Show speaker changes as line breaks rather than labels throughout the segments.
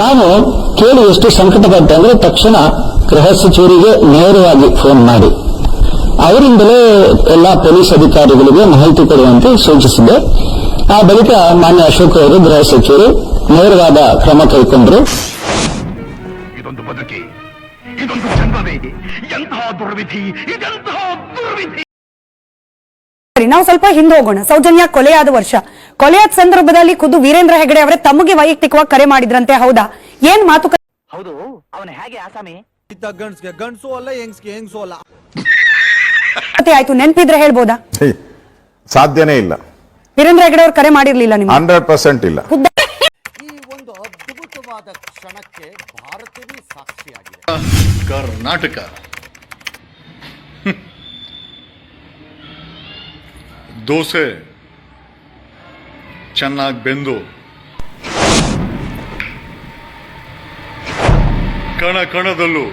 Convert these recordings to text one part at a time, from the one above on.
ನಾನು ಕೇಳಿ ಎಷ್ಟು ಸಂಕಟಪಟ್ಟೆ ಅಂದ್ರೆ ತಕ್ಷಣ ಗೃಹ ಸಚಿವರಿಗೆ ನೇರವಾಗಿ ಫೋನ್ ಮಾಡಿ. ಅವರಿಂದಲೇ ಎಲ್ಲ ಪೊಲೀಸ್ ಅಧಿಕಾರಿಗಳಿಗೆ ಮಾಹಿತಿ ಕೊಡುವಂತೆ ಸೂಚಿಸಿದೆ. ಆ ಬಳಿಕ ಮಾನ್ಯ ಅಶೋಕ್ ಅವರು ಗೃಹ ಸಚಿವರು ನೇರವಾದ ಕ್ರಮ ಕೈಗೊಂಡರು.
ಇದೊಂದು ಬದುಕಿ ಇದೊಂದು ಜನ್ಮವೇ ಎಂತಹ ದುರ್ವಿಧಿ ಇದೆಂತಹ ದುರ್ವಿಧಿ.
ಸರಿ ನಾವು ಸ್ವಲ್ಪ ಹಿಂದೆ ಹೋಗೋಣ. ಸೌಜನ್ಯ ಕೊಲೆಯಾದ ವರ್ಷ. ಕೊಲೆಯಾದ ಸಂದರ್ಭದಲ್ಲಿ ಖುದ್ದು ವೀರೇಂದ್ರ ಹೆಗಡೆ ಅವರೇ ತಮಗೆ ವೈಯಕ್ತಿಕವಾಗಿ ಕರೆ ಮಾಡಿದ್ರಂತೆ ಹೌದಾ? ಏನ್ ಮಾತುಕತೆ
ಹೌದು ಅವನು ಹೇಗೆ ಆಸಾಮಿ?
ಇದ್ದ ಗಂಡ್ಸ್ಗೆ ಗಂಡ್ಸು ಅಲ್ಲ ಹೆಂಗ್ಸ್ಗೆ ಹೆಂಗ್ಸು ಅಲ್ಲ.
ಆಯ್ತು ನೆನ್ಪಿದ್ರೆ ಹೇಳ್ಬೋದಾ?
ಸಾಧ್ಯನೇ ಇಲ್ಲ.
ವೀರೇಂದ್ರ ಹೆಗಡೆ ಅವ್ರು ಕರೆ ಮಾಡಿರ್ಲಿಲ್ಲ ನಿಮ್ಗೆ?
ಹಂಡ್ರೆಡ್ ಪರ್ಸೆಂಟ್ ಇಲ್ಲ.
ಖುದ್ದ
ಈ ಒಂದು ಅದ್ಭುತವಾದ ಕ್ಷಣಕ್ಕೆ ಭಾರತವೇ ಸಾಕ್ಷಿಯಾಗಿದೆ.
ಕರ್ನಾಟಕ. ದೋಸೆ. ಚೆನ್ನಾಗಿ ಬೆಂದು. ಕಣ ಕಣದಲ್ಲೂ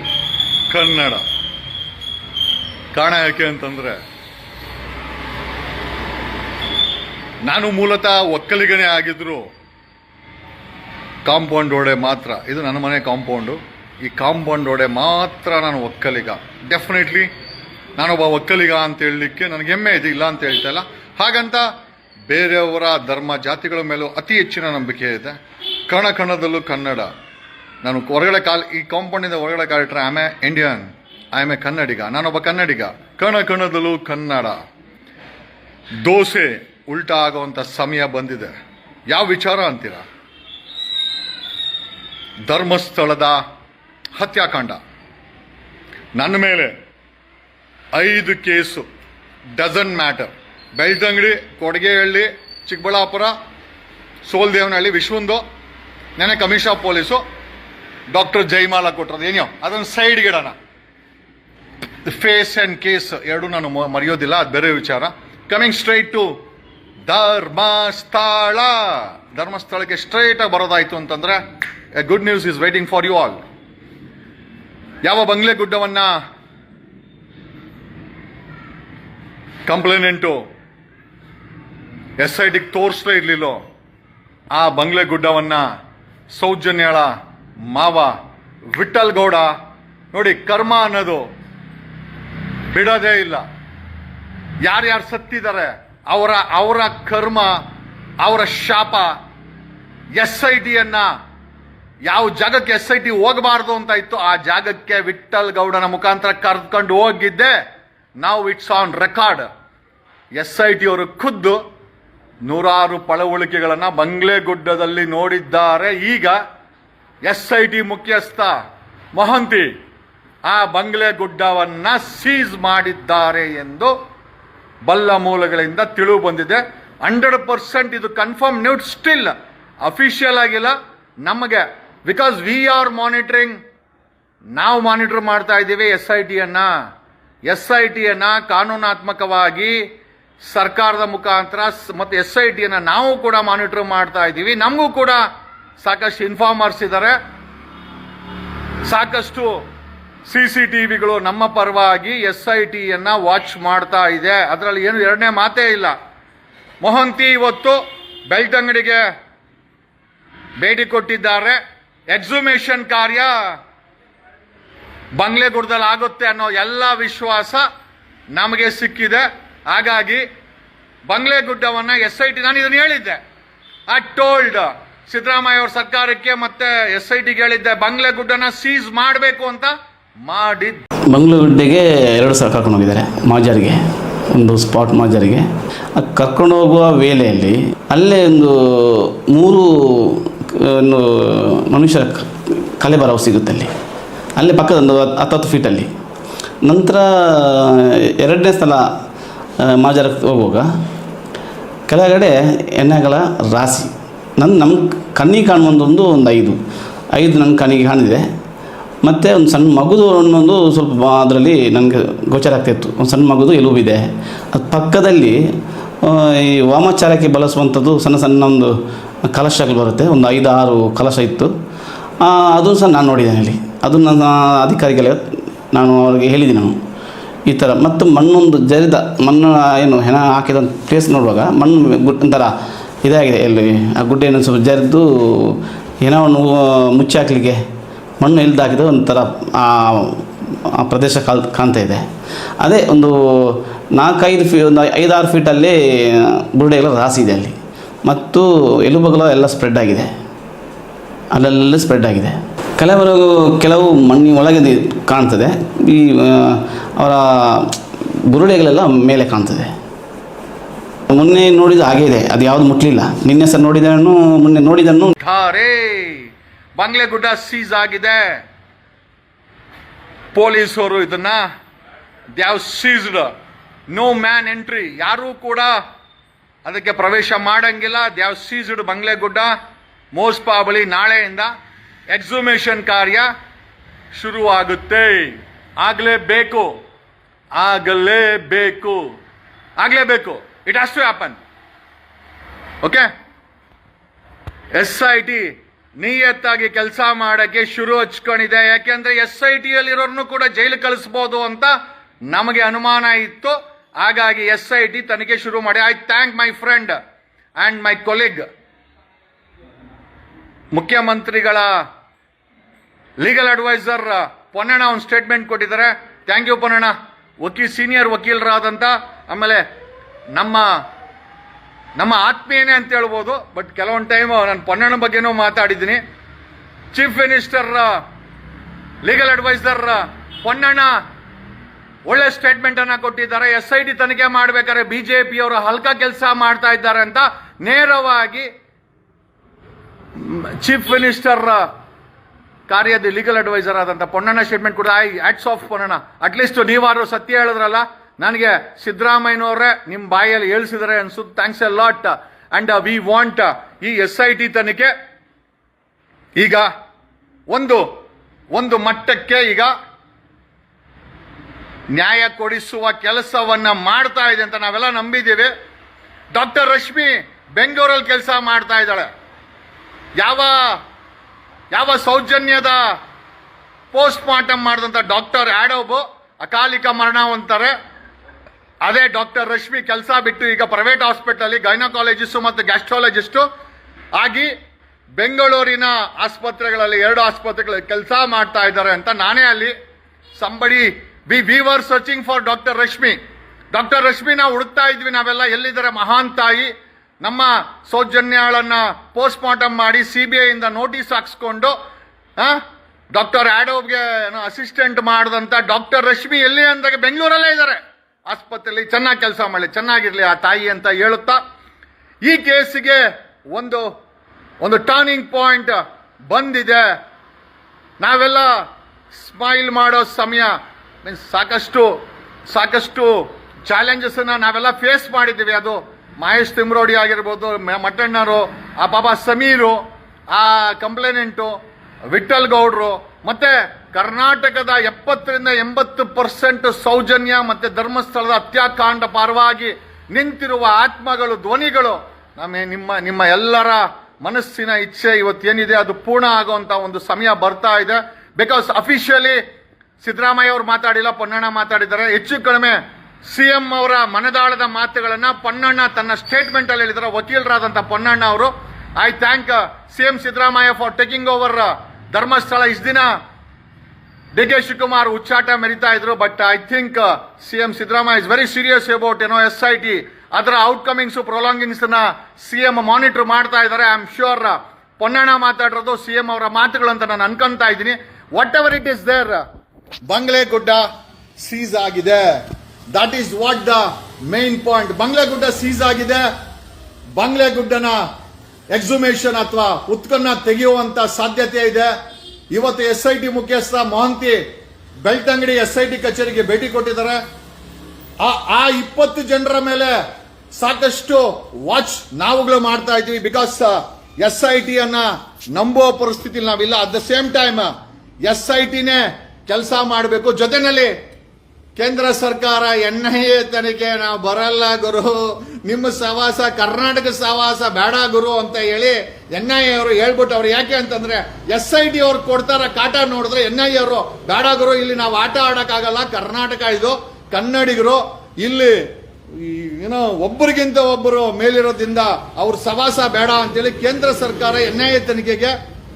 ಕನ್ನಡ. ಕಾಣ ಯಾಕೆ ಅಂತಂದ್ರೆ, ನಾನು ಮೂಲತಃ ಒಕ್ಕಲಿಗನೇ ಆಗಿದ್ರು. ಕಾಂಪೌಂಡ್ ಒಡೆ ಮಾತ್ರ. ಇದು ನನ್ನ ಮನೆ ಕಾಂಪೌಂಡು. ಈ ಕಾಂಪೌಂಡ್ ಒಡೆ ಮಾತ್ರ ನಾನು ಒಕ್ಕಲಿಗ. ಡೆಫಿನೆಟ್ಲಿ ನಾನೊಬ್ಬ ಒಕ್ಕಲಿಗ ಅಂತ ಹೇಳಲಿಕ್ಕೆ ನನಗೆ ಹೆಮ್ಮೆ ಇದೆ, ಇಲ್ಲ ಅಂತ ಹೇಳ್ತಾ ಇಲ್ಲ. ಹಾಗಂತ ಬೇರೆಯವರ ಧರ್ಮ ಜಾತಿಗಳ ಮೇಲೂ ಅತಿ ಹೆಚ್ಚಿನ ನಂಬಿಕೆ ಇದೆ. ಕಣ ಕಣದಲ್ಲೂ ಕನ್ನಡ. ನಾನು ಹೊರಗಡೆ ಕಾಲ್, ಈ ಕಾಂಪೌಂಡಿಂದ ಹೊರಗಡೆ ಕಾಲಿಟ್ರೆ am a Indian I am a Kannadiga. ನಾನೊಬ್ಬ ಕನ್ನಡಿಗ. ಕಣ ಕಣದಲ್ಲೂ ಕನ್ನಡ. ದೋಸೆ ಉಲ್ಟಾ ಆಗುವಂಥ ಸಮಯ ಬಂದಿದೆ. ಯಾವ ವಿಚಾರ ಅಂತೀರ? ಧರ್ಮಸ್ಥಳದ ಹತ್ಯಾಕಾಂಡ. ನನ್ನ ಮೇಲೆ ಐದು case dozen matter Belthangady Kodagehalli, Chikkaballapur, Soladevanahalli, ವಿಶ್ವಂದು ನೆನೆ ಕಮಿಷ ಪೊಲೀಸು, ಡಾಕ್ಟರ್ ಜೈಮಾಲ ಕೊಟ್ಟರು ಏನೋ ಅದನ್ನು ಸೈಡ್ಗೆ ಇಡೋಣ. ಫೇಸ್ ಆ್ಯಂಡ್ ಕೇಸ್ ಎರಡೂ ನಾನು ಮರೆಯೋದಿಲ್ಲ, ಅದು ಬೇರೆ ವಿಚಾರ. Coming straight to Dharmasthala. ಧರ್ಮಸ್ಥಳಕ್ಕೆ ಸ್ಟ್ರೈಟಾಗಿ ಬರೋದಾಯಿತು ಅಂತಂದರೆ a good news is waiting for you all ಯಾವ ಬಂಗ್ಲೆ ಗುಡ್ಡವನ್ನು ಕಂಪ್ಲೇನೆಂಟು ಎಸ್ ಐ ಟಿಗೆ ತೋರಿಸ್ಲೇ ಇರಲಿಲ್ಲೋ. ಆ ಬಂಗ್ಲೆ ಗುಡ್ಡವನ್ನು ಸೌಜನ್ಯಳ, ಮಾವ ವಿಠಲ್ ಗೌಡ, ನೋಡಿ ಕರ್ಮ ಅನ್ನೋದು ಬಿಡೋದೇ ಇಲ್ಲ. ಯಾರ್ಯಾರು ಸತ್ತಿದ್ದಾರೆ ಅವರ ಅವರ ಕರ್ಮ, ಅವರ ಶಾಪ, ಎಸ್ ಐ ಟಿಯನ್ನು ಯಾವ ಜಾಗಕ್ಕೆ ಎಸ್ ಐ ಟಿ ಹೋಗಬಾರ್ದು ಅಂತ ಇತ್ತು, ಆ ಜಾಗಕ್ಕೆ ವಿಠಲ್ ಗೌಡನ ಮುಖಾಂತರ ಕರೆದುಕೊಂಡು ಹೋಗಿದ್ದೆ. ನಾವು it's on record S I T ಅವರು ಖುದ್ದು ನೂರಾರು ಪಳವಳಿಕೆಗಳನ್ನು ಬಂಗ್ಲೆಗುಡ್ಡದಲ್ಲಿ ನೋಡಿದ್ದಾರೆ. ಈಗ ಎಸ್ ಐ ಟಿ ಮುಖ್ಯಸ್ಥ ಮೊಹಂತಿ ಆ ಬಂಗ್ಲೆ ಗುಡ್ಡವನ್ನ ಸೀಸ್ ಮಾಡಿದ್ದಾರೆ ಎಂದು ಬಲ್ಲ ಮೂಲಗಳಿಂದ ತಿಳಿದು ಬಂದಿದೆ. ಹಂಡ್ರೆಡ್ ಪರ್ಸೆಂಟ್ ಇದು ಕನ್ಫರ್ಮ್ ನ್ಯೂಟ್ ಸ್ಟಿಲ್ ಅಫಿಷಿಯಲ್ ಆಗಿಲ್ಲ. ನಮಗೆ ಬಿಕಾಸ್ ವಿ ಆರ್ ಮಾನಿಟರಿಂಗ್ ನಾವು ಮಾನಿಟರ್ ಮಾಡ್ತಾ ಇದ್ದೀವಿ ಎಸ್ ಐ ಟಿಯನ್ನು ಎಸ್ ಐ ಟಿಯನ್ನು ಕಾನೂನಾತ್ಮಕವಾಗಿ ಸರ್ಕಾರದ ಮುಖಾಂತರ ಮತ್ತೆ ಎಸ್ ಐ ಟಿಯನ್ನು ನಾವು ಕೂಡ ಮಾನಿಟರ್ ಮಾಡ್ತಾ ಇದ್ದೀವಿ. ನಮಗೂ ಕೂಡ ಸಾಕಷ್ಟು ಇನ್ಫಾರ್ಮರ್ಸ್ ಇದ್ದಾರೆ ಸಾಕಷ್ಟು ಸಿ ಸಿ ಟಿವಿಗಳು ನಮ್ಮ ಪರವಾಗಿ ಎಸ್ ಐ ಟಿಯನ್ನು ವಾಚ್ ಮಾಡ್ತಾ ಇದೆ. ಅದರಲ್ಲಿ ಏನು ಎರಡನೇ ಮಾತೇ ಇಲ್ಲ. ಮೊಹಂತಿ ಇವತ್ತು ಬೆಳ್ತಂಗಡಿಗೆ ಭೇಟಿ ಕೊಟ್ಟಿದ್ದಾರೆ. ಎಕ್ಸುಮೇಷನ್ ಕಾರ್ಯ ಬಂಗ್ಲೆಗುಡ್ದಲ್ಲಿ ಆಗುತ್ತೆ ಅನ್ನೋ ಎಲ್ಲ ವಿಶ್ವಾಸ ನಮಗೆ ಸಿಕ್ಕಿದೆ. ಹಾಗಾಗಿ ಬಂಗ್ಲೆಗುಡ್ಡವನ್ನ ಎಸ್ ಐ ಟಿ ನಾನು ಇದನ್ನು ಹೇಳಿದ್ದೆ. ಐ ಟೋಲ್ಡ್ ಸಿದ್ದರಾಮಯ್ಯ ಅವ್ರ ಸರ್ಕಾರಕ್ಕೆ ಮತ್ತೆ ಎಸ್ ಐ ಟಿಗೆ ಹೇಳಿದ್ದೆ ಬಂಗ್ಲೆಗುಡ್ಡನ ಸೀಸ್ ಮಾಡಬೇಕು ಅಂತ ಮಾಡಿ
ಬಂಗ್ಲೆ ಗುಡ್ಡೆಗೆ ಎರಡು ಸಾವಿರ ಕರ್ಕೊಂಡು ಹೋಗಿದ್ದಾರೆ ಮಾಜಾರಿಗೆ ಒಂದು ಸ್ಪಾಟ್ ಮಾಜರ್ಗೆ ಆ ಕರ್ಕೊಂಡು ಹೋಗುವ ವೇಳೆಯಲ್ಲಿ ಅಲ್ಲೇ ಒಂದು ಮೂರು ಮನುಷ್ಯ ಕಲೆ ಬರವು ಸಿಗುತ್ತೆ ಅಲ್ಲಿ. ಅಲ್ಲೇ ಪಕ್ಕದೊಂದು ಹತ್ತು ಹತ್ತು ಫೀಟಲ್ಲಿ ನಂತರ ಎರಡನೇ ಸಲ ಆ, ಮಾಜಾರಕ್ಕೆ ಹೋಗುವಾಗ. ಕೆಳಗಡೆ ಎಣ್ಣೆಗಳ ರಾಶಿ. ನನ್ನ ನಮ್ಮ ಕಣ್ಣಿಗೆ ಕಾಣುವಂಥದ್ದು ಒಂದು ಐದು. ಐದು ನನ್ನ ಕಣ್ಣಿಗೆ ಕಾಣಿದೆ ಮತ್ತು ಒಂದು ಸಣ್ಣ ಮಗುದು ಅನ್ನೊಂದು ಸ್ವಲ್ಪ ಅದರಲ್ಲಿ ನನಗೆ ಗೋಚರ ಆಗ್ತಾಯಿತ್ತು ಒಂದು ಸಣ್ಣ ಮಗುದು ಎಲುಬಿದೆ. ಅದು ಪಕ್ಕದಲ್ಲಿ ಈ ವಾಮಾಚಾರಕ್ಕೆ ಬಳಸುವಂಥದ್ದು ಸಣ್ಣ ಸಣ್ಣ ಒಂದು ಕಲಶಗಳು ಬರುತ್ತೆ. ಒಂದು ಐದು ಆರು ಕಲಶ ಇತ್ತು. ಅದನ್ನು ಅದು ಸಹ ನಾನು ನೋಡಿದ್ದೇನೆ ಅಲ್ಲಿ. ಅದು ನನ್ನ ಅಧಿಕಾರಿಗಳ ನಾನು ಅವರಿಗೆ ಹೇಳಿದ್ದೀನಿ ನಾನು. ಈ ಥರ. ಮತ್ತು ಮಣ್ಣೊಂದು ಜರಿದ ಮಣ್ಣು ಏನು ಹೆಣ ಹಾಕಿದ ಪ್ಲೇಸ್ ನೋಡುವಾಗ ಮಣ್ಣು ಒಂಥರ ಇದಾಗಿದೆ ಎಲ್ಲಿ, ಆ ಗುಡ್ಡೆಯನ್ನು ಸ್ವಲ್ಪ ಜರಿದು ಏನೋ ಮುಚ್ಚಿ ಹಾಕ್ಲಿಕ್ಕೆ ಮಣ್ಣು ಇಲ್ದಾಕಿದ ಒಂಥರ ಆ ಆ ಪ್ರದೇಶ ಕಾಲ್ ಕಾಣ್ತಾ ಇದೆ. ಅದೇ ಒಂದು ನಾಲ್ಕೈದು ಫೀ ಒಂದು ಐದಾರು ಫೀಟಲ್ಲಿ ಬುರುಡೆಗಳ ರಾಸಿ ಇದೆ ಅಲ್ಲಿ. ಮತ್ತು ಎಲುಬಗಲ ಎಲ್ಲ ಸ್ಪ್ರೆಡ್ ಆಗಿದೆ. ಅಲ್ಲೆಲ್ಲ ಸ್ಪ್ರೆಡ್ ಆಗಿದೆ. ಕೆಲವರು ಕೆಲವು ಮಣ್ಣಿನ ಒಳಗೆ ಕಾಣ್ತದೆ. ಈ ಅವರ ಬುರುಡೆಗಳೆಲ್ಲ ಮೇಲೆ ಕಾಣ್ತದೆ. ಮೊನ್ನೆ ನೋಡಿದ ಹಾಗೆ ಇದೆ. ಅದು ಯಾವುದು ಮುಟ್ಲಿಲ್ಲ. ನಿನ್ನೆ ಸರ್ ನೋಡಿದನು ಮೊನ್ನೆ ನೋಡಿದನು
ಬಂಗ್ಲೆ ಗುಡ್ಡ ಸೀಸ್ ಆಗಿದೆ. ಪೊಲೀಸರು ಇದನ್ನ they've seized. No man entry. ಯಾರೂ ಕೂಡ ಅದಕ್ಕೆ ಪ್ರವೇಶ ಮಾಡಂಗಿಲ್ಲ. ದ್ಯಾವ್ ಸೀಸ್ಡ್ ಬಂಗ್ಲೆಗುಡ್ಡ. ಮೋಸ್ಪಾ ಬಳಿ ನಾಳೆಯಿಂದ ಎಕ್ಸುಮೇಷನ್ ಕಾರ್ಯ ಶುರುವಾಗುತ್ತೆ. ಆಗಲೇಬೇಕು. ಆಗಲೇಬೇಕು. ಆಗಲೇಬೇಕು. It has to happen okay S I T ನಿಯತ್ತಾಗಿ ಕೆಲಸ ಮಾಡೋಕ್ಕೆ ಶುರು ಹಚ್ಕೊಂಡಿದೆ. ಯಾಕೆಂದ್ರೆ ಎಸ್ ಐ ಟಿ ಅಲ್ಲಿರೋರ್ನು ಕೂಡ ಜೈಲು ಕಳಿಸ್ಬೋದು ಅಂತ ನಮಗೆ ಅನುಮಾನ ಇತ್ತು. ಹಾಗಾಗಿ ಎಸ್ ಐ ಟಿ ತನಿಖೆ ಶುರು ಮಾಡಿ. I thank my friend and my colleague ಮುಖ್ಯಮಂತ್ರಿಗಳ ಲೀಗಲ್ ಅಡ್ವೈಸರ್ ಪೊನ್ನಣ್ಣ ಒಂದು ಸ್ಟೇಟ್ಮೆಂಟ್ ಕೊಟ್ಟಿದ್ದಾರೆ. Thank you Ponnanna. Vakil senior ವಕೀಲರಾದಂಥ ಆಮೇಲೆ ನಮ್ಮ ನಮ್ಮ ಆತ್ಮೀಯನೇ ಅಂತ ಹೇಳ್ಬೋದು ಬಟ್ ಕೆಲವೊಂದು ಟೈಮ್ ನಾನು ಪೊನ್ನಣ್ಣ ಬಗ್ಗೆನೂ ಮಾತಾಡಿದ್ದೀನಿ. Chief minister legal adviser Ponnanna ಒಳ್ಳೆ ಸ್ಟೇಟ್ಮೆಂಟ್ ಅನ್ನ ಕೊಟ್ಟಿದ್ದಾರೆ. ಎಸ್ ಐ ಡಿ ತನಿಖೆ ಮಾಡ್ಬೇಕಾದ್ರೆ ಜೆ ಪಿಯವರು ಹಲ್ಕ ಕೆಲಸ ಮಾಡ್ತಾ ಇದ್ದಾರೆ ಅಂತ ನೇರವಾಗಿ ಚೀಫ್ ಮಿನಿಸ್ಟರ್ ಕಾರ್ಯದ ಲೀಗಲ್ ಅಡ್ವೈಸರ್ ಆದಂತ ಪೊನ್ನಣ್ಣ ಸ್ಟೇಟ್ಮೆಂಟ್ ಕೂಡ, I hats off Ponnanna. At least ನೀವಾರು ಸತ್ಯ ಹೇಳಿದ್ರಲ್ಲ. ನನಗೆ ಸಿದ್ದರಾಮಯ್ಯನವರೇ ನಿಮ್ಮ ಬಾಯಲ್ಲಿ ಹೇಳಿಸಿದರೆ ಅನ್ಸುತ್ತೆ. Thanks a lot and we want ಈ ಎಸ್ ಐ ಟಿ ತನಿಖೆ ಈಗ ಒಂದು ಒಂದು ಮಟ್ಟಕ್ಕೆ ಈಗ ನ್ಯಾಯ ಕೊಡಿಸುವ ಕೆಲಸವನ್ನ ಮಾಡ್ತಾ ಇದೆ ಅಂತ ನಾವೆಲ್ಲ ನಂಬಿದ್ದೀವಿ. ಡಾಕ್ಟರ್ ರಶ್ಮಿ ಬೆಂಗಳೂರಲ್ಲಿ ಕೆಲಸ ಮಾಡ್ತಾ ಇದ್ದಾಳೆ. ಯಾವ ಯಾವ ಸೌಜನ್ಯದ ಪೋಸ್ಟ್ ಮಾರ್ಟಮ್ ಮಾಡಿದಂಥ ಡಾಕ್ಟರ್ ಆಡೋಬ್ ಅಕಾಲಿಕ ಮರಣ ಅಂತಾರೆ ಅದೇ ಡಾಕ್ಟರ್ ರಶ್ಮಿ ಕೆಲಸ ಬಿಟ್ಟು ಈಗ ಪ್ರೈವೇಟ್ ಹಾಸ್ಪಿಟಲ್ ಗೈನಕಾಲಜಿಸ್ಟು ಮತ್ತು ಗ್ಯಾಸ್ಟ್ರಾಲಜಿಸ್ಟು ಆಗಿ ಬೆಂಗಳೂರಿನ ಆಸ್ಪತ್ರೆಗಳಲ್ಲಿ ಎರಡು ಆಸ್ಪತ್ರೆಗಳಲ್ಲಿ ಕೆಲಸ ಮಾಡ್ತಾ ಇದ್ದಾರೆ ಅಂತ ನಾನೇ ಅಲ್ಲಿ somebody be we were searching for doctor Rashmi. Doctor ರಶ್ಮಿನ ಹುಡುಕ್ತಾ ಇದ್ವಿ ನಾವೆಲ್ಲ ಎಲ್ಲಿದ್ದಾರೆ ಮಹಾನ್ ತಾಯಿ. ನಮ್ಮ ಸೌಜನ್ಯಾಳನ್ನ ಪೋಸ್ಟ್ ಮಾರ್ಟಮ್ ಮಾಡಿ ಸಿ ಬಿ ಐಯಿಂದ ನೋಟಿಸ್ ಹಾಕ್ಸ್ಕೊಂಡು ಡಾಕ್ಟರ್ ಆಡೋಬ್ಗೆ ಅಸಿಸ್ಟೆಂಟ್ ಮಾಡಿದಂತ ಡಾಕ್ಟರ್ ರಶ್ಮಿ ಎಲ್ಲಿ ಅಂದಾಗ ಬೆಂಗಳೂರಲ್ಲೇ ಇದ್ದಾರೆ. ಆಸ್ಪತ್ರೆಯಲ್ಲಿ ಚೆನ್ನಾಗಿ ಕೆಲಸ ಮಾಡಲಿ, ಚೆನ್ನಾಗಿರಲಿ, ಆ ತಾಯಿ ಅಂತ ಹೇಳುತ್ತಾ, ಈ ಕೇಸಿಗೆ ಒಂದು ಒಂದು ಟರ್ನಿಂಗ್ ಪಾಯಿಂಟ್ ಬಂದಿದೆ. ನಾವೆಲ್ಲ ಸ್ಮೈಲ್ ಮಾಡೋ ಸಮಯ ಮೀನ್ಸ್ ಸಾಕಷ್ಟು ಸಾಕಷ್ಟು ಚಾಲೆಂಜಸ್ ನಾವೆಲ್ಲ ಫೇಸ್ ಮಾಡಿದ್ದೀವಿ. ಅದು ಮಹೇಶ್ ತಿಮ್ರೋಡಿ ಆಗಿರ್ಬೋದು ಮಟ್ಟಣ್ಣರು ಆ ಬಾಬಾ ಸಮೀರು, ಆ ಕಂಪ್ಲೇನೆಂಟು ವಿಠಲ್ ಗೌಡ್ರು, ಮತ್ತೆ ಕರ್ನಾಟಕದ ಎಪ್ಪತ್ತರಿಂದ ಎಂಬತ್ತು ಪರ್ಸೆಂಟ್ ಸೌಜನ್ಯ ಮತ್ತೆ ಧರ್ಮಸ್ಥಳದ ಹತ್ಯಾಕಾಂಡ ಪರವಾಗಿ ನಿಂತಿರುವ ಆತ್ಮಗಳು, ಧ್ವನಿಗಳು ನಮ್ಮ ನಿಮ್ಮ ನಿಮ್ಮ ಎಲ್ಲರ ಮನಸ್ಸಿನ ಇಚ್ಛೆ ಇವತ್ತೇನಿದೆ ಅದು ಪೂರ್ಣ ಆಗುವಂತ ಒಂದು ಸಮಯ ಬರ್ತಾ ಇದೆ. ಬಿಕಾಸ್ ಅಫಿಷಿಯಲಿ ಸಿದ್ದರಾಮಯ್ಯ ಅವರು ಮಾತಾಡಿಲ್ಲ, ಪೊನ್ನಣ್ಣ ಮಾತಾಡಿದ್ದಾರೆ. ಹೆಚ್ಚು ಕಡಿಮೆ ಸಿಎಂ ಅವರ ಮನದಾಳದ ಮಾತುಗಳನ್ನ ಪೊನ್ನಣ್ಣ ತನ್ನ ಸ್ಟೇಟ್ಮೆಂಟ್ ಅಲ್ಲಿ ಹೇಳಿದ್ದಾರೆ ವಕೀಲರಾದಂತ ಪೊನ್ನಣ್ಣ ಅವರು I thank CM Siddaramaiah for taking over Dharmasthala. ಇಷ್ಟು ದಿನ ಡಿ ಕೆ ಶಿವಕುಮಾರ್ ಉಚ್ಚಾಟ ಮೆರಿತಾ ಇದ್ರು. But I think CM Siddaramaiah is very serious about ಏನೋ ಎಸ್ ಐ ಟಿ ಅದರ ಔಟ್ಕಮಿಂಗ್ಸ್ ಪ್ರೊಲಾಂಗಿಂಗ್ಸ್ನ ಸಿಎಂ ಮಾನಿಟರ್ ಮಾಡ್ತಾ ಇದ್ದಾರೆ. ಐ ಆಮ್ ಶ್ಯೂರ್ ಪೊನ್ನಣ್ಣ ಮಾತಾಡಿರೋದು ಸಿಎಂ ಅವರ ಮಾತುಗಳು ಅಂತ ನಾನು ಅನ್ಕೊಂತಾ ಇದ್ದೀನಿ. Whatever it is there Banglegudda seize ಆಗಿದೆ. That is what the main point Banglegudda seize ಆಗಿದೆ. ಬಂಗ್ಲೆಗುಡ್ಡನ ಎಕ್ಸುಮೇಷನ್ ಅಥವಾ ಉತ್ಕನ್ನ ತೆಗೆಯುವಂತ ಸಾಧ್ಯತೆ ಇದೆ. ಇವತ್ತು ಎಸ್ ಐ ಟಿ ಮುಖ್ಯಸ್ಥ Mohanty Belthangady S I T ಕಚೇರಿಗೆ ಭೇಟಿ ಕೊಟ್ಟಿದ್ದಾರೆ. ಆ ಇಪ್ಪತ್ತು ಜನರ ಮೇಲೆ ಸಾಕಷ್ಟು ವಾಚ್ ನಾವುಗಳು ಮಾಡ್ತಾ ಇದೀವಿ ಬಿಕಾಸ್ ಎಸ್ ಐ ಟಿ ಅನ್ನ ನಂಬುವ ಪರಿಸ್ಥಿತಿ ನಾವಿಲ್ಲ. At the same time S I ಟಿನೇ ಕೆಲಸ ಮಾಡಬೇಕು. ಜೊತೆನಲ್ಲಿ ಕೇಂದ್ರ ಸರ್ಕಾರ ಎನ್ ತನಿಖೆ, ನಾವು ಬರಲ್ಲ ಗುರು. ನಿಮ್ಮ ಸವಾಸ ಕರ್ನಾಟಕ ಸವಾಸ ಬೇಡ ಗುರು ಅಂತ ಹೇಳಿ ಎನ್ ಐ ಅವರು ಹೇಳ್ಬಿಟ್ಟು ಅವ್ರು ಯಾಕೆ ಅಂತಂದ್ರೆ ಎಸ್ ಐ ಟಿ ಅವ್ರು ಕೊಡ್ತಾರ ಕಾಟ ನೋಡಿದ್ರೆ ಎನ್ ಐ ಅವರು ಬೇಡ ಗುರು, ಇಲ್ಲಿ ನಾವು ಆಟ ಆಡೋಕ್ಕಾಗಲ್ಲ, ಕರ್ನಾಟಕ ಇದು ಕನ್ನಡಿಗರು. ಇಲ್ಲಿ ಏನೋ ಒಬ್ಬರಿಗಿಂತ ಒಬ್ಬರು ಮೇಲಿರೋದ್ರಿಂದ ಅವ್ರ ಸವಾಸ ಬೇಡ ಅಂತೇಳಿ ಕೇಂದ್ರ ಸರ್ಕಾರ ಎನ್ ತನಿಖೆಗೆ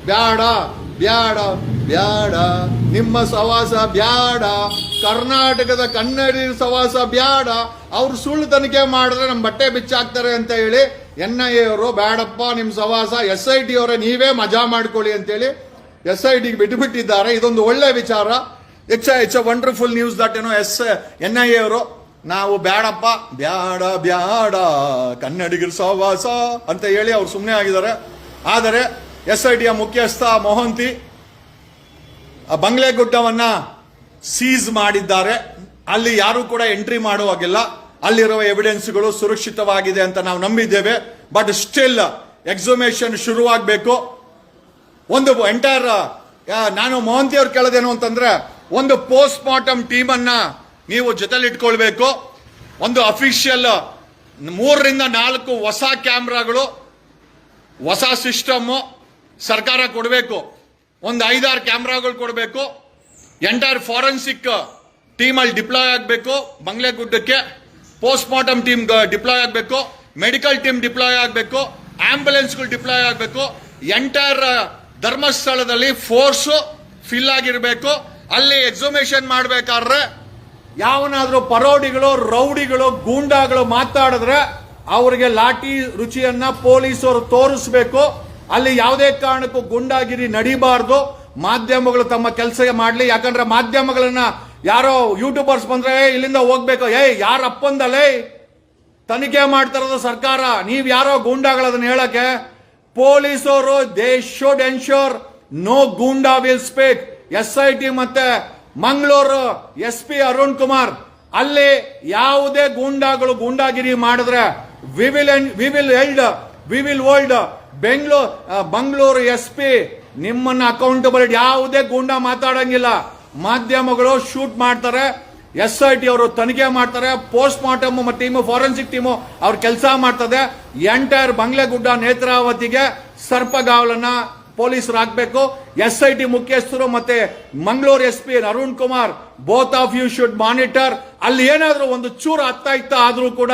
ಬ್ಯಾಡ ಬ್ಯಾಡ ಬ್ಯಾಡ. ನಿಮ್ಮ ಸವಾಸ ಬ್ಯಾಡ. ಕರ್ನಾಟಕದ ಕನ್ನಡಿ ಸವಾಸ ಬ್ಯಾಡ. ಅವ್ರು ಸುಳ್ಳು ತನಿಖೆ ಮಾಡಿದ್ರೆ ನಮ್ಮ ಬಟ್ಟೆ ಬಿಚ್ಚಾಕ್ತಾರೆ ಅಂತ ಹೇಳಿ ಎನ್ ಐ ಎ ಅವರು, ಬ್ಯಾಡಪ್ಪ ನಿಮ್ಮ ಸವಾಸ. ಎಸ್ ಐ ಟಿ ಅವರೇ, ನೀವೇ ಮಜಾ ಮಾಡ್ಕೊಳ್ಳಿ ಅಂತೇಳಿ ಎಸ್ ಐ ಟಿಗೆ ಬಿಟ್ಟುಬಿಟ್ಟಿದ್ದಾರೆ ಇದೊಂದು ಒಳ್ಳೆ ವಿಚಾರ. It's it's a wonderful news that ಏನೋ ಎಸ್, ಎನ್ ಐ ಎ ಅವರು, ನಾವು ಬ್ಯಾಡಪ್ಪ, ಬ್ಯಾಡ ಬ್ಯಾಡ. ಕನ್ನಡಿಗರ ಸಹವಾಸ ಅಂತ ಹೇಳಿ ಅವ್ರು ಸುಮ್ಮನೆ ಆಗಿದ್ದಾರೆ. ಆದರೆ ಎಸ್ ಮುಖ್ಯಸ್ಥ ಮೊಹಂತಿ ಆ ಬಂಗ್ಲೆಗುಡ್ಡವನ್ನ ಸೀಸ್ ಮಾಡಿದ್ದಾರೆ. ಅಲ್ಲಿ ಯಾರು ಕೂಡ ಎಂಟ್ರಿ ಮಾಡುವಾಗಿಲ್ಲ. ಅಲ್ಲಿರುವ ಎವಿಡೆನ್ಸ್ಗಳು ಸುರಕ್ಷಿತವಾಗಿದೆ ಅಂತ ನಾವು ನಂಬಿದ್ದೇವೆ. ಬಟ್ ಸ್ಟಿಲ್ ಎಕ್ಸುಮೇಷನ್ ಶುರುವಾಗಬೇಕು. ಒಂದು ಎಂಟೈರ್ ನಾನು ಮೋಹಂತಿ ಅವ್ರು ಕೇಳೋದೇನು ಅಂತಂದ್ರೆ, ಒಂದು ಪೋಸ್ಟ್ ಮಾರ್ಟಮ್ ಟೀಮ್ ಅನ್ನ ನೀವು ಜೊತೆಲಿಟ್ಕೊಳ್ಬೇಕು. ಒಂದು ಅಫಿಷಿಯಲ್ ಮೂರರಿಂದ ನಾಲ್ಕು ಹೊಸ ಕ್ಯಾಮ್ರಾಗಳು, ಹೊಸ ಸಿಸ್ಟಮ್ ಸರ್ಕಾರ ಕೊಡಬೇಕು. ಒಂದು ಐದಾರು ಕ್ಯಾಮ್ರಾಗಳು ಕೊಡಬೇಕು. ಎಂಟೈರ್ ಫಾರೆನ್ಸಿಕ್ ಟೀಮ್ ಅಲ್ಲಿ ಡಿಪ್ಲಾಯ್ ಆಗಬೇಕು. ಬಂಗ್ಲೆಗುಡ್ಡಕ್ಕೆ ಪೋಸ್ಟ್ ಮಾರ್ಟಮ್ ಟೀಮ್ ಡಿಪ್ಲಾಯ್ ಆಗಬೇಕು. ಮೆಡಿಕಲ್ ಟೀಮ್ ಡಿಪ್ಲಾಯ್ ಆಗಬೇಕು. ಆಂಬ್ಯುಲೆನ್ಸ್ಗಳು ಡಿಪ್ಲಾಯ್ ಆಗಬೇಕು. ಎಂಟೈರ್ ಧರ್ಮಸ್ಥಳದಲ್ಲಿ ಫೋರ್ಸ್ ಫಿಲ್ ಆಗಿರಬೇಕು. ಅಲ್ಲಿ ಎಕ್ಸುಮೇಷನ್ ಮಾಡಬೇಕಾದ್ರೆ ಯಾವನಾದ್ರೂ ಪರೋಡಿಗಳು, ರೌಡಿಗಳು, ಗೂಂಡಾಗಳು ಮಾತಾಡಿದ್ರೆ ಅವರಿಗೆ ಲಾಠಿ ರುಚಿಯನ್ನ ಪೊಲೀಸರು ತೋರಿಸ್ಬೇಕು. ಅಲ್ಲಿ ಯಾವುದೇ ಕಾರಣಕ್ಕೂ ಗುಂಡಾಗಿರಿ ನಡಿಬಾರ್ದು. ಮಾಧ್ಯಮಗಳು ತಮ್ಮ ಕೆಲಸ ಮಾಡಲಿ. ಯಾಕಂದ್ರೆ ಮಾಧ್ಯಮಗಳನ್ನ ಯಾರೋ ಯೂಟ್ಯೂಬರ್ಸ್ ಬಂದ್ರೆ "ಏ, ಇಲ್ಲಿಂದ ಹೋಗ್ಬೇಕು. ಏಯ್ ಯಾರ ಅಪ್ಪಂದಲೇ? ತನಿಖೆ ಮಾಡ್ತಿರೋದು ಸರ್ಕಾರ. ನೀವ್ ಯಾರೋ ಗೂಂಡಾಗಳದನ್ನ ಹೇಳಕ್ಕೆ? ಪೊಲೀಸರು they should ensure no goonda will speak S I T ಮತ್ತೆ ಮಂಗಳೂರು ಎಸ್ ಪಿ ಅರುಣ್ ಕುಮಾರ್ ಅಲ್ಲಿ ಯಾವುದೇ ಗೂಂಡಾಗಳು ಗೂಂಡಾಗಿರಿ ಮಾಡಿದ್ರೆ we will we will held we will hold Bengaluru Mangaluru S P ನಿಮ್ಮನ್ನ ಅಕೌಂಟಬಲ್ ಯಾವುದೇ ಗೂಂಡ ಮಾತಾಡಂಗಿಲ್ಲ. ಮಾಧ್ಯಮಗಳು ಶೂಟ್ ಮಾಡ್ತಾರೆ, ಎಸ್ ಐ ಟಿ ಅವರು ತನಿಖೆ ಮಾಡ್ತಾರೆ post mortem team forensic team ಅವ್ರ ಕೆಲಸ ಮಾಡ್ತದೆ. ಎಂಟೈರ್ ಬಂಗ್ಲೆಗುಡ್ಡ ನೇತ್ರಾವತಿಗೆ ಸರ್ಪಗಾವಲನ್ನ ಪೊಲೀಸರು ಹಾಕ್ಬೇಕು. ಎಸ್ ಐ ಟಿ ಮುಖ್ಯಸ್ಥರು ಮತ್ತೆ Mangaluru S P Arun Kumar both of you should monitor ಅಲ್ಲಿ ಏನಾದ್ರೂ ಒಂದು ಚೂರು ಅತ್ತ ಇತ್ತ ಆದ್ರೂ ಕೂಡ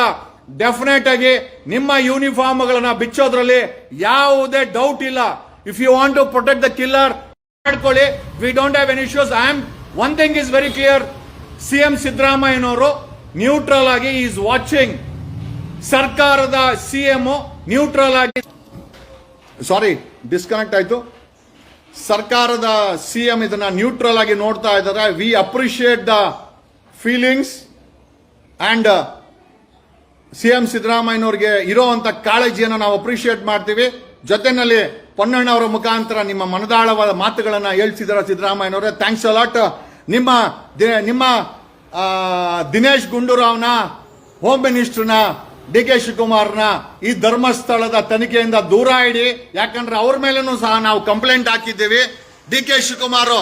ಡೆಫಿನೆಟ್ ಆಗಿ ನಿಮ್ಮ ಯೂನಿಫಾರ್ಮ್ಗಳನ್ನ ಬಿಚ್ಚೋದ್ರಲ್ಲಿ ಯಾವುದೇ ಡೌಟ್ ಇಲ್ಲ. If you want to protect the killer ಮಾಡ್ಕೊಳ್ಳಿ. We don't have any issues I am one thing is very clear C M ಸಿದ್ದರಾಮಯ್ಯನವರು ನ್ಯೂಟ್ರಲ್ ಆಗಿ ಈಸ್ ವಾಚಿಂಗ್ ಸರ್ಕಾರದ ಸಿ ಎಂ ನ್ಯೂಟ್ರಲ್ ಆಗಿ ಸಾರಿ ಡಿಸ್ಕನೆಕ್ಟ್ ಆಯ್ತು. ಸರ್ಕಾರದ ಸಿ ಎಂ ಇದನ್ನ neutral ಆಗಿ ನೋಡ್ತಾ ಇದ್ದಾರೆ. We appreciate the feelings and C M ಸಿದ್ದರಾಮಯ್ಯನವ್ರಿಗೆ ಇರೋವಂತ ಕಾಳಜಿಯನ್ನು ನಾವು ಅಪ್ರಿಷಿಯೇಟ್ ಮಾಡ್ತೀವಿ. ಜೊತೆನಲ್ಲಿ ಪೊನ್ನಣ್ಣವರ ಮುಖಾಂತರ ನಿಮ್ಮ ಮನದಾಳವಾದ ಮಾತುಗಳನ್ನ ಹೇಳ್ಸಿದಾರ ಸಿದ್ದರಾಮಯ್ಯನವರೇ. ಥ್ಯಾಂಕ್ಸ್ ಅಲಾಟ್ ನಿಮ್ಮ ನಿಮ್ಮ ದಿನೇಶ್ ಗುಂಡೂರಾವ್ನ ಹೋಮ್ ಮಿನಿಸ್ಟರ್ನ ಡಿ ಕೆ ಶಿವಕುಮಾರ್ನ ಈ ಧರ್ಮಸ್ಥಳದ ತನಿಖೆಯಿಂದ ದೂರ ಇಡಿ. ಯಾಕಂದ್ರೆ ಅವ್ರ ಮೇಲೂ ಸಹ ನಾವು ಕಂಪ್ಲೇಂಟ್ ಹಾಕಿದ್ದೀವಿ. ಡಿ ಕೆ ಶಿವಕುಮಾರ್,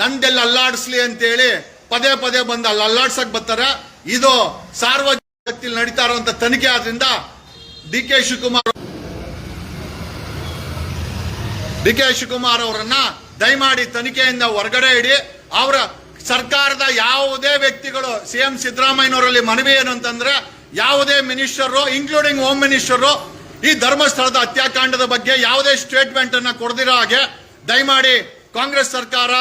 ನಂದೆಲ್ಲ ಅಲ್ಲಾಡಿಸ್ಲಿ ಅಂತೇಳಿ ಪದೇ ಪದೇ ಬಂದು ಅಲ್ಲಿ ಅಲ್ಲಾಡ್ಸಕ್ ಬರ್ತಾರೆ. ಇದು ಸಾರ್ವಜನಿಕ ನಡೀತಾ ಇರುವಂತ ತನಿಖೆ ಆದ್ರಿಂದ D K Shivakumar D K Shivakumar ಅವರನ್ನ ದಯಮಾಡಿ ತನಿಖೆಯಿಂದ ಹೊರಗಡೆ ಇಡಿ. ಅವರ ಸರ್ಕಾರದ ಯಾವುದೇ ವ್ಯಕ್ತಿಗಳು ಸಿಎಂ ಸಿದ್ದರಾಮಯ್ಯನವರಲ್ಲಿ ಮನವಿ ಏನು ಅಂತಂದ್ರೆ ಯಾವುದೇ ಮಿನಿಸ್ಟರ್ ಇನ್ಕ್ಲೂಡಿಂಗ್ ಹೋಮ್ ಮಿನಿಸ್ಟರ್ ಈ ಧರ್ಮಸ್ಥಳದ ಹತ್ಯಾಕಾಂಡದ ಬಗ್ಗೆ ಯಾವುದೇ ಸ್ಟೇಟ್ಮೆಂಟ್ ಅನ್ನ ಕೊಡದಿರೋ ಹಾಗೆ ದಯಮಾಡಿ ಕಾಂಗ್ರೆಸ್ ಸರ್ಕಾರ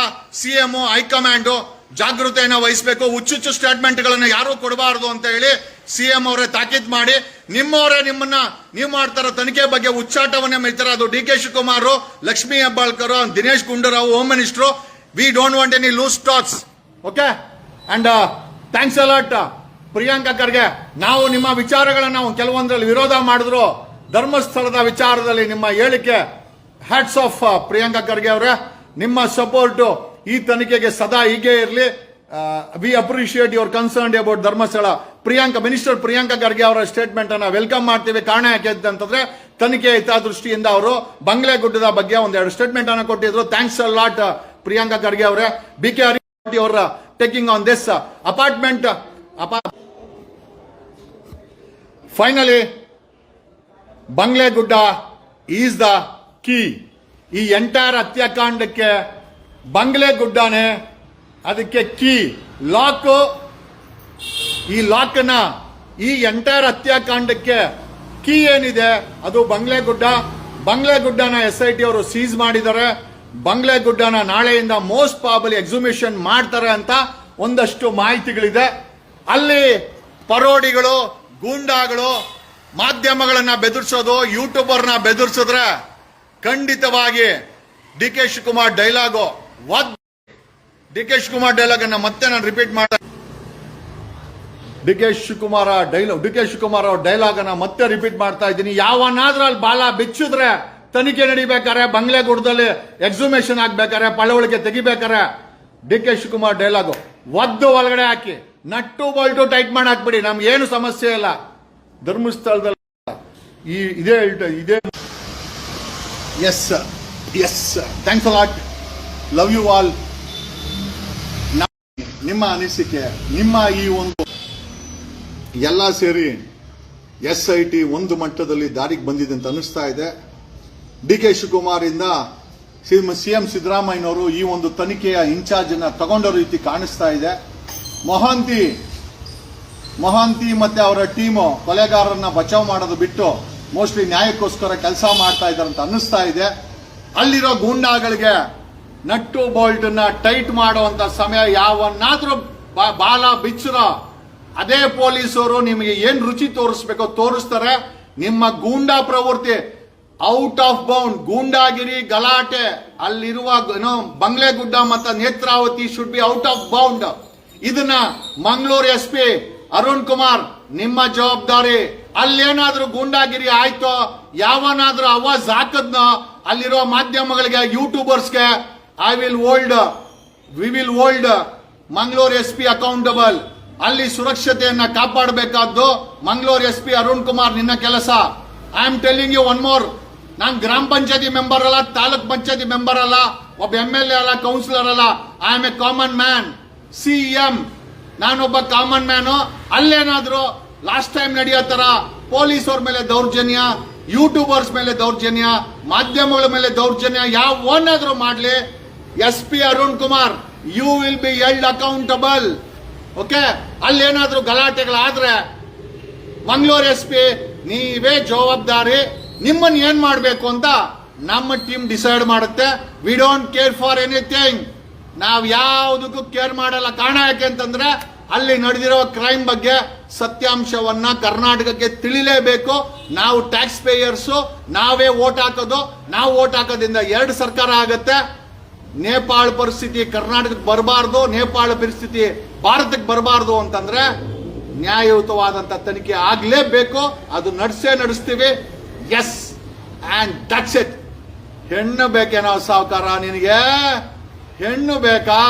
ಸಿಎಂ ಹೈಕಮಾಂಡು ಜಾಗೃತೆಯನ್ನು ವಹಿಸಬೇಕು, ಹುಚ್ಚುಚ್ಚು ಸ್ಟೇಟ್ಮೆಂಟ್ಗಳನ್ನು ಯಾರು ಕೊಡಬಾರದು ಅಂತ ಹೇಳಿ ಸಿಎಂ ಅವರೇ ತಾಕೀತ್ ಮಾಡಿ, ನಿಮ್ಮವರೇ ನಿಮ್ಮನ್ನ ನೀವು ಮಾಡ್ತಾರ ತನಿಖೆ ಬಗ್ಗೆ ಉಚ್ಚಾಟವನ್ನೇ ಮೆಯ್ತಾರೆ ಅದು D K Shivakumar, Lakshmi Hebbalkar, Dinesh Gundu Rao home minister we don't want any loose talks okay and thanks a lot Priyanka Kharge. ನಾವು ನಿಮ್ಮ ವಿಚಾರಗಳನ್ನ ಕೆಲವೊಂದರಲ್ಲಿ ವಿರೋಧ ಮಾಡಿದ್ರು. ಧರ್ಮಸ್ಥಳದ ವಿಚಾರದಲ್ಲಿ ನಿಮ್ಮ ಹೇಳಿಕೆ ಹ್ಯಾಟ್ಸ್ ಆಫ್ ಪ್ರಿಯಾಂಕಾ ಖರ್ಗೆ ಅವರೇ. ನಿಮ್ಮ ಸಪೋರ್ಟ್ ಈ ತನಿಖೆಗೆ ಸದಾ ಹೀಗೆ ಇರಲಿ. We appreciate your concern about Dharmasthala Priyanka minister Priyanka Kharge ಅವರ ಸ್ಟೇಟ್ಮೆಂಟ್ ಅನ್ನ ವೆಲ್ಕಮ್ ಮಾಡ್ತೀವಿ. ಕಾರಣ ಯಾಕೆ ಅಂತಂದ್ರೆ ತನಿಖೆ ಹಿತದೃಷ್ಟಿಯಿಂದ ಅವರು ಬಂಗ್ಲೆಗುಡ್ಡದ ಬಗ್ಗೆ ಒಂದೆರಡು ಸ್ಟೇಟ್ಮೆಂಟ್ ಅನ್ನ ಕೊಟ್ಟಿದ್ರು thanks a lot Priyanka Kharge ಅವರೇ. ಬಿ ಕೆ ಅವರ taking on this apartment ಅಪಾ finally Banglegudda is the key ಈ ಎಂಟೈರ್ ಹತ್ಯಾಕಾಂಡಕ್ಕೆ ಬಂಗ್ಲೆಗುಡ್ಡನೇ ಅದಕ್ಕೆ ಕೀ ಲಾಕ್ ಈ ಲಾಕ್ನ ಈ ಎಂಟೈರ್ ಹತ್ಯಾಕಾಂಡಕ್ಕೆ ಕೀ ಏನಿದೆ? ಅದು ಬಂಗ್ಲೆಗುಡ್ಡ. ಬಂಗ್ಲೆಗುಡ್ಡನ ಎಸ್ ಐ ಟಿ ಅವರು ಸೀಸ್ ಮಾಡಿದ್ದಾರೆ. ಬಂಗ್ಲೆಗುಡ್ಡನ ನಾಳೆಯಿಂದ ಮೋಸ್ಟ್ ಪಾಬಲಿ ಎಕ್ಸಿಮಿಷನ್ ಮಾಡ್ತಾರೆ ಅಂತ ಒಂದಷ್ಟು ಮಾಹಿತಿಗಳಿದೆ. ಅಲ್ಲಿ ಪರೋಡಿಗಳು, ಗೂಂಡಾಗಳು ಮಾಧ್ಯಮಗಳನ್ನ ಬೆದರಿಸೋದು ಯೂಟ್ಯೂಬರ್ನ ಬೆದರಿಸಿದ್ರೆ ಖಂಡಿತವಾಗಿ D K Shivakumar dialogue D K Shivakumar dialogue ಅನ್ನ ಮತ್ತೆ ನಾನು ರಿಪೀಟ್ ಮಾಡ ಡಿ ಕೆ ಶಿವಕುಮಾರ ಡೈಲಾಗ್ ಡಿ ಕೆ ಶಿವಕುಮಾರ್ ಅವ್ರ ಡೈಲಾಗ್ ಅನ್ನ ಮತ್ತೆ ರಿಪೀಟ್ ಮಾಡ್ತಾ ಇದ್ದೀನಿ. ಯಾವನಾದ್ರೂ ಅಲ್ಲಿ ಬಾಲ ಬಿಚ್ಚಿದ್ರೆ ತನಿಖೆ ನಡಿಬೇಕಾರೆ ಬಂಗ್ಲೆಗುಡದಲ್ಲಿ ಎಕ್ಸುಮೇಷನ್ ಆಗ್ಬೇಕಾರೆ ಪಳವಳಿಕೆ ತೆಗಿಬೇಕಾರೆ ಡಿ ಕೆ ಶಿವಕುಮಾರ್ ಡೈಲಾಗು ಒದ್ದು ಒಳಗಡೆ ಹಾಕಿ ನಟ್ಟು ಬಲ್ಟು ಟೈಟ್ ಮಾಡಿ ಹಾಕ್ಬಿಡಿ ನಮ್ಗೆ ಏನು ಸಮಸ್ಯೆ ಇಲ್ಲ. ಧರ್ಮಸ್ಥಳದಲ್ಲಿ ಈ ಇದೇ ಹೇಳ್ತಾ ಇದೇ yes yes thanks lot love you all ನಿಮ್ಮ ಅನಿಸಿಕೆ, ನಿಮ್ಮ ಈ ಒಂದು ಎಲ್ಲ ಸೇರಿ ಎಸ್ ಐ ಟಿ ಒಂದು ಮಟ್ಟದಲ್ಲಿ ದಾರಿಗೆ ಬಂದಿದೆ ಅಂತ ಅನಿಸ್ತಾ ಇದೆ. ಡಿ ಕೆ ಶಿವಕುಮಾರ್ ಇಂದ ಸಿ ಎಂ ಸಿದ್ದರಾಮಯ್ಯನವರು ಈ ಒಂದು ತನಿಖೆಯ ಇನ್ಚಾರ್ಜ್ ಅನ್ನ ತಗೊಂಡ ರೀತಿ ಕಾಣಿಸ್ತಾ ಇದೆ. ಮೊಹಾಂತಿ ಮೊಹಾಂತಿ ಮತ್ತೆ ಅವರ ಟೀಮು ಕೊಲೆಗಾರರನ್ನ ಬಚಾವ್ ಮಾಡೋದು ಬಿಟ್ಟು ಮೋಸ್ಟ್ಲಿ ನ್ಯಾಯಕ್ಕೋಸ್ಕರ ಕೆಲಸ ಮಾಡ್ತಾ ಇದ್ದಾರೆ ಅಂತ ಅನ್ನಿಸ್ತಾ ಇದೆ. ಅಲ್ಲಿರೋ ಗೂಂಡಾಗಳಿಗೆ ನಟ್ಟು ಬೋಲ್ಟ್ನ ಟೈಟ್ ಮಾಡುವಂತ ಸಮಯ ಯಾವನ್ನಾದ್ರೂ ಬಾಲ ಬಿಚ್ಚರ ಅದೇ ಪೊಲೀಸರು ನಿಮಗೆ ಏನ್ ರುಚಿ ತೋರಿಸ್ಬೇಕೋ ತೋರಿಸ್ತಾರೆ. ನಿಮ್ಮ ಗೂಂಡಾ ಪ್ರವೃತ್ತಿ, ಔಟ್ ಆಫ್ ಬೌಂಡ್, ಗೂಂಡಾಗಿರಿ, ಗಲಾಟೆ, ಅಲ್ಲಿರುವ ಬಂಗ್ಲೆ ಗುಡ್ಡ ಮತ್ತು Netravati should be out of bound. ಇದನ್ನ ಮಂಗಳೂರು ಎಸ್ ಪಿ ಅರುಣ್ ಕುಮಾರ್, ನಿಮ್ಮ ಜವಾಬ್ದಾರಿ. ಅಲ್ಲೇನಾದ್ರೂ ಗೂಂಡಾಗಿರಿ ಆಯ್ತೋ, ಯಾವನಾದ್ರೂ ಅವಾಜ್ ಹಾಕದ್ನೋ ಅಲ್ಲಿರೋ ಮಾಧ್ಯಮಗಳಿಗೆ ಯೂಟ್ಯೂಬರ್ಸ್ಗೆ I will hold we will hold Mangaluru S P accountable ಅಲ್ಲಿ ಸುರಕ್ಷತೆಯನ್ನ ಕಾಪಾಡಬೇಕಾದ್ದು ಮಂಗಳೂರು ಎಸ್ ಪಿ ಅರುಣ್ ಕುಮಾರ್ ನಿನ್ನ ಕೆಲಸ. I am telling you one more ನಾನು ಗ್ರಾಮ ಪಂಚಾಯತಿ ಮೆಂಬರ್ ಅಲ್ಲ, ತಾಲೂಕ್ ಪಂಚಾಯತಿ ಮೆಂಬರ್ ಅಲ್ಲ, ಒಬ್ಬ ಎಂ ಎಲ್ ಎ ಅಲ್ಲ ಕೌನ್ಸಿಲರ್ ಅಲ್ಲ. I am a common man C M ನಾನೊಬ್ಬ ಕಾಮನ್ ಮ್ಯಾನು ಅಲ್ಲೇನಾದ್ರು ಲಾಸ್ಟ್ ಟೈಮ್ ನಡೆಯೋ ತರ ಅವ್ರ ಮೇಲೆ ದೌರ್ಜನ್ಯ ಯೂಟ್ಯೂಬರ್ಸ್ ಮೇಲೆ ದೌರ್ಜನ್ಯ, ಮಾಧ್ಯಮಗಳ ಮೇಲೆ ದೌರ್ಜನ್ಯ, ಯಾವ ಓನಾದ್ರೂ ಮಾಡ್ಲಿ. S P Arun Kumar you will be held accountable okay ಅಲ್ಲೇನಾದ್ರೂ ಗಲಾಟೆಗಳಾದ್ರೆ, ಮಂಗಳೂರು ಎಸ್ ಪಿ, ನೀವೇ ಜವಾಬ್ದಾರಿ, ನಿಮ್ಮನ್ನ ಏನ್ ಮಾಡಬೇಕು ಅಂತ ನಮ್ಮ ಟೀಮ್ ಡಿಸೈಡ್ ಮಾಡುತ್ತೆ. We don't care for anything ನಾವ್ ಯಾವುದಕ್ಕೂ ಕೇರ್ ಮಾಡಲ್ಲ. ಕಾರಣ ಯಾಕೆ ಅಂತಂದ್ರೆ, ಅಲ್ಲಿ ನಡೆದಿರೋ ಕ್ರೈಮ್ ಬಗ್ಗೆ ಸತ್ಯಾಂಶವನ್ನ ಕರ್ನಾಟಕಕ್ಕೆ ತಿಳಿಲೇಬೇಕು. ನಾವು ಟ್ಯಾಕ್ಸ್ ಪೇಯರ್ಸು ನಾವೇ ಓಟ್ ಹಾಕೋದು. ನಾವು ಓಟ್ ಹಾಕೋದ್ರಿಂದ ಎರಡು ಸರ್ಕಾರ ಆಗತ್ತೆ. ನೇಪಾಳ ಪರಿಸ್ಥಿತಿ ಕರ್ನಾಟಕಕ್ಕೆ ಬರಬಾರ್ದು, ನೇಪಾಳ ಪರಿಸ್ಥಿತಿ ಭಾರತಕ್ಕೆ ಬರಬಾರ್ದು ಅಂತಂದ್ರೆ ನ್ಯಾಯಯುತವಾದಂತ ತನಿಖೆ ಆಗ್ಲೇಬೇಕು, ಅದು ನಡೆಸೇ ನಡೆಸ್ತೀವಿ. ಎಸ್ ಅಂಡ್ ದಟ್ಸ್ ಇಟ್ ಹೆಣ್ಣು ಬೇಕೇನೋ ಸಾವುಕಾರ ನಿನಗೆ? ಹೆಣ್ಣು ಬೇಕಾ?